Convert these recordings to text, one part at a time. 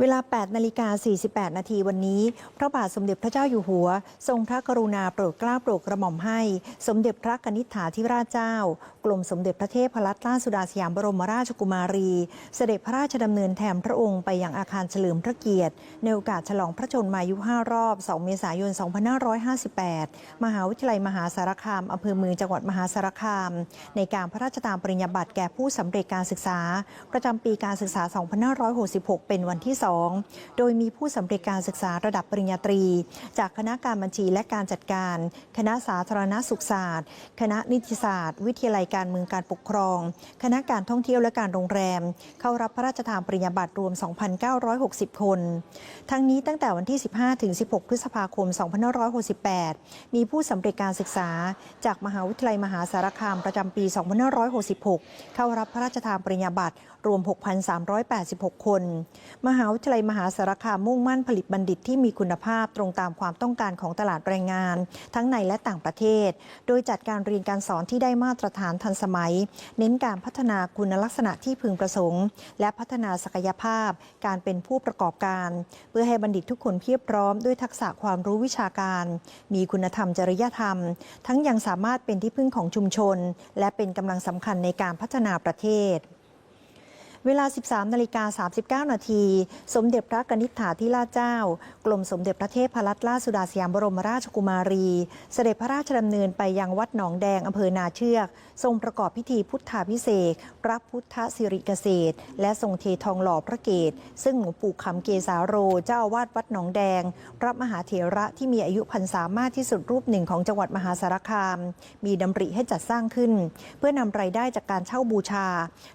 เวลา 8 นาฬิกา 48 นาทีวันนี้ พระบาทสมเด็จพระเจ้าอยู่หัว ทรงพระกรุณาโปรดเกล้าโปรดกระหม่อมให้ สมเด็จพระกนิษฐาธิราชเจ้า กรมสมเด็จพระเทพรัตนราชสุดาสยามบรมราชกุมารี เสด็จพระราชดำเนินแทนพระองค์ไปยังอาคารเฉลิมพระเกียรติ ในโอกาสฉลองพระชนมายุ 5 รอบ 2 เมษายน 2558 มหาวิทยาลัยมหาสารคามอำเภอเมืองจังหวัดมหาสารคาม ในการพระราชทานปริญญาบัตรแก่ผู้สำเร็จการศึกษา ประจำปีการศึกษา 2566 เป็นวันที่2โดยมีผู้สำเร็จการศึกษาระดับปริญญาตรี จากคณะการบัญชีและการจัดการ คณะสาธารณสุขศาสตร์ คณะนิติศาสตร์ วิทยาลัยการเมืองการปกครอง คณะการท่องเที่ยวและการโรงแรม เข้ารับพระราชทานปริญญาบัตรรวม 2,960 คน ทั้งนี้ตั้งแต่วันที่ 15 ถึง 16 พฤษภาคม 2568 มีผู้สำเร็จการศึกษา จากมหาวิทยาลัยมหาสารคามประจำปี 2566 เข้ารับพระราชทานปริญญาบัตรรวม 6,386 คน มหาวิทยาลัยมหาสารคามมุ่งมั่นผลิตบัณฑิตที่มีคุณภาพตรงตามความต้องการของตลาดแรงงาน ทั้งในและต่างประเทศ โดยจัดการเรียนการสอนที่ได้มาตรฐานทันสมัย เน้นการพัฒนาคุณลักษณะที่พึงประสงค์ และพัฒนาศักยภาพ การเป็นผู้ประกอบการ เพื่อให้บัณฑิตทุกคนเพียบพร้อมด้วยทักษะความรู้วิชาการ มีคุณธรรมจริยธรรม ทั้งยังสามารถเป็นที่พึ่งของชุมชน และเป็นกำลังสำคัญในการพัฒนาประเทศ เวลา 13นาฬิกา39 นาที สมเด็จพระกนิษฐาธิราชเจ้า กรมสมเด็จพระเทพรัตนราชสุดาสยามบรมราชกุมารี เสด็จพระราชดำเนินไปยังวัดหนองแดงอำเภอนาเชือก ทรงประกอบพิธีพุทธาพิเศษพระพุทธสิริเกษตร และทรงเททองหล่อพระเกศซึ่งหลวงปู่คำเกษาโร เจ้าอาวาสวัดหนองแดง พระมหาเถระที่มีอายุพรรษามากที่สุดรูปหนึ่งของจังหวัดมหาสารคาม มีดำริให้จัดสร้างขึ้น เพื่อนำรายได้จากการเช่าบูชา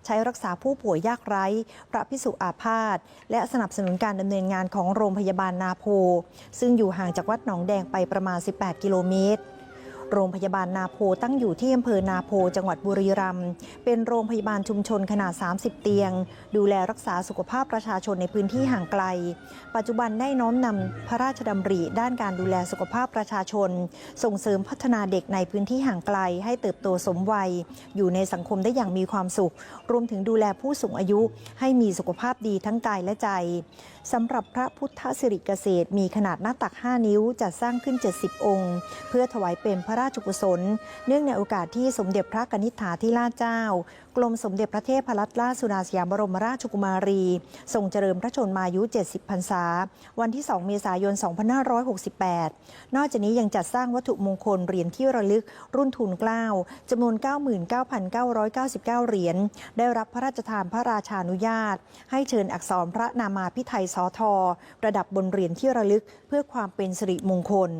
ใช้รักษาผู้ป่วยยากไร้ พระพิสุอาพาธและสนับสนุนการดำเนินงานของโรงพยาบาลนาโพ ซึ่งอยู่ห่างจากวัดหนองแดงไปประมาณ 18 กิโลเมตร โรงพยาบาลนาโพตั้งอยู่ที่อำเภอนาโพจังหวัดบุรีรัมย์เป็นโรงพยาบาลชุมชนขนาด 30 เตียง ดูแลรักษาสุขภาพประชาชนในพื้นที่ห่างไกล ปัจจุบันได้น้อมนำพระราชดำริด้านการดูแลสุขภาพประชาชน ส่งเสริมพัฒนาเด็กในพื้นที่ห่างไกล ให้เติบโตสมวัย อยู่ในสังคมได้อย่างมีความสุข รวมถึงดูแลผู้สูงอายุ ให้มีสุขภาพดีทั้งกายและใจสำหรับพระพุทธสิริเกษตรมีขนาดหน้าตัก 5 นิ้วจัดสร้างขึ้น 70 องค์ เพื่อถวายเป็นพระราชกุศล เนื่องในโอกาสที่สมเด็จพระกนิษฐาธิราชเจ้า กรมสมเด็จพระเทพรัตนราชสุดาสยามบรมราชกุมารี ทรงเจริญพระชนมายุ 70 พรรษา วันที่ 2 เมษายน 2568 นอกจากนี้ยังจัดสร้างวัตถุมงคลเหรียญที่ระลึกรุ่นทุนเกล้าจำนวน 99,999 เหรียญ ได้รับพระราชทานพระราชานุญาต ให้เชิญอักษรพระนามาพิไทยสอทอประดับบนเหรียญที่ระลึกเพื่อความเป็นสิริมงคล